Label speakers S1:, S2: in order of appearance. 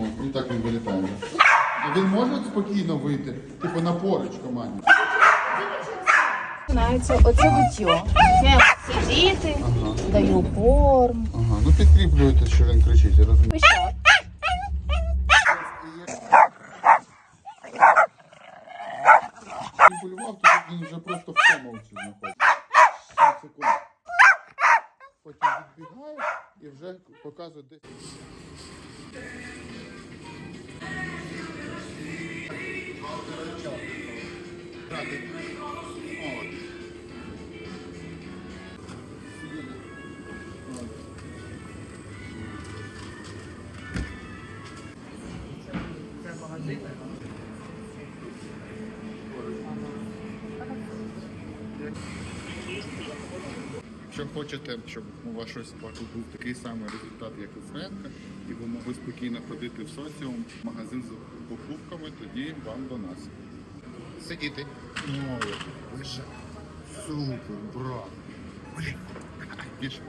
S1: О, і так він вилітає. А він може спокійно вийти, типу на поруч команді.
S2: Починається оце виття. Сидіти,
S1: Ага.
S2: даю корм.
S1: Ага, ну підкріплюєте, що він кричить, я розумію.
S2: Пищать.
S1: Він полював, то тут він вже просто в знаходиться. 7 секунд. Потім відбігає і вже показує десь. От. Якщо хочете, щоб у вашої собаки був такий самий результат, як у Френка, і ви могли спокійно ходити в соціум, магазин з покупками, тоді вам до нас. Сидіти. Молодець. Лише. Супер, брат. Більше.